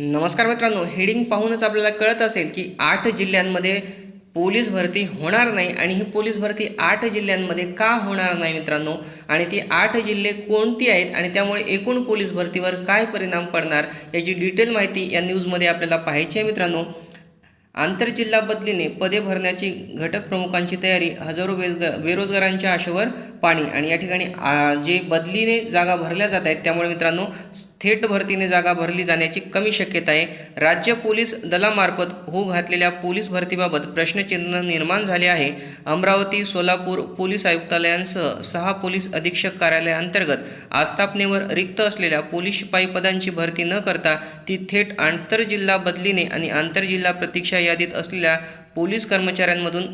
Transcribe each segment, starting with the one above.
नमस्कार मित्रांनो हेडिंग पाहूनच आपल्याला कळत असेल की आठ जिल्ह्यांमध्ये पोलीस भरती होणार नाही आणि ही पोलीस भरती आठ जिल्ह्यांमध्ये का होणार नाही मित्रांनो? आणि ती आठ जिल्हे कोणती आहेत आणि त्यामुळे एकूण पोलीस भरतीवर काय परिणाम पडणार याची डिटेल माहिती या न्यूजमध्ये आपल्याला पाहायची आहे मित्रांनो. आंतरजिल्हा बदलीने पदे भरण्याची घटक प्रमुखांची तयारी हजारो बेजग बेरोजगारांच्या आशेवर पाणी आणि या ठिकाणी आ, जे बदलीने जागा भरल्या जात आहेत त्यामुळे मित्रांनो थेट भरतीने जागा भरली जाण्याची कमी शक्यता आहे. राज्य पोलीस दलामार्फत होऊ घातलेल्या पोलीस भरतीबाबत प्रश्नचिन्ह निर्माण झाले आहे. अमरावती सोलापूर पोलीस आयुक्तालयांसह सहा पोलीस अधीक्षक कार्यालयाअंतर्गत आस्थापनेवर रिक्त असलेल्या पोलीस शिपाई पदांची भरती न करता ती थेट आंतरजिल्हा बदलीने आणि आंतरजिल्हा प्रतीक्षा यादीत असलेल्या पोलीस कर्मचाऱ्यांमधून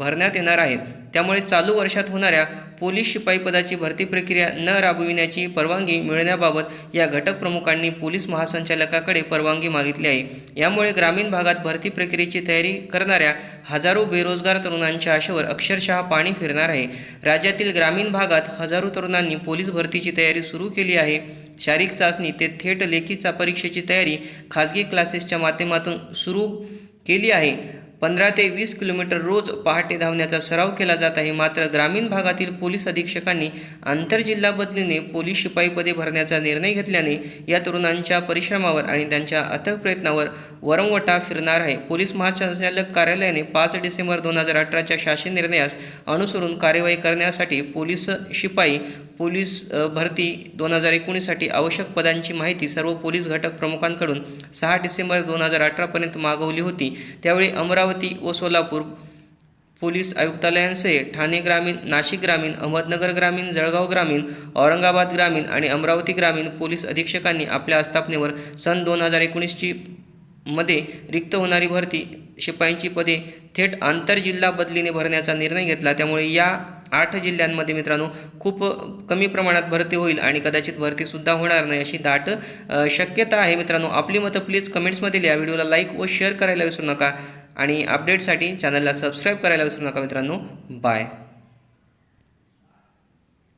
भरण्यात येणार आहे. त्यामुळे चालू वर्षात होणाऱ्या पोलीस शिपाई पदाची भरती प्रक्रिया न राबविण्याची परवानगी मिळण्याबाबत या घटक प्रमुखांनी पोलीस महासंचालकाकडे परवानगी मागितली आहे. यामुळे ग्रामीण भागात भरती प्रक्रियेची तयारी करणाऱ्या हजारो बेरोजगार तरुणांच्या आशेवर अक्षरशः पाणी फिरणार आहे. राज्यातील ग्रामीण भागात हजारो तरुणांनी पोलीस भरतीची तयारी सुरू केली आहे. शारीरिक चाचणी ते थेट लेखीचा परीक्षेची तयारी खाजगी क्लासेसच्या माध्यमातून सुरू केली आहे. पंधरा ते वीस किलोमीटर रोज पहाटे धावण्याचा सराव केला जात आहे. मात्र ग्रामीण भागातील पोलीस अधीक्षकांनी आंतरजिल्हा बदलीने पोलीस शिपाई पदे भरण्याचा निर्णय घेतल्याने या तरुणांच्या परिश्रमावर आणि त्यांच्या अथक प्रयत्नावर वरंवटा फिरणार आहे. पोलीस महासंचालक कार्यालयाने पाच डिसेंबर दोन हजार अठराच्या शासन निर्णयास अनुसरून कार्यवाही करण्यासाठी पोलीस शिपाई पोलीस भरती दोन हजार एकोणीससाठी आवश्यक पदांची माहिती सर्व पोलीस घटक प्रमुखांकडून सहा डिसेंबर दोन हजार अठरापर्यंत मागवली होती. त्यावेळी अमरावती व सोलापूर पोलीस आयुक्तालयांसह ठाणे ग्रामीण नाशिक ग्रामीण अहमदनगर ग्रामीण जळगाव ग्रामीण औरंगाबाद ग्रामीण आणि अमरावती ग्रामीण पोलीस अधीक्षकांनी आपल्या आस्थापनेवर सन दोन हजार एकोणीसची मध्ये रिक्त होणारी भरती शिपाईंची पदे थेट आंतरजिल्हा बदलीने भरण्याचा निर्णय घेतला. त्यामुळे या आठ जिल्ह्यांमध्ये मित्रांनो खूप कमी प्रमाणात भरती होईल आणि कदाचित भरतीसुद्धा होणार नाही अशी दाट शक्यता आहे मित्रांनो. आपली मतं प्लीज कमेंट्समध्ये लिहा. व्हिडिओला लाईक व शेअर करायला विसरू नका. आणि अपडेटसाठी चॅनलला सबस्क्राईब करायला विसरू नका मित्रांनो. बाय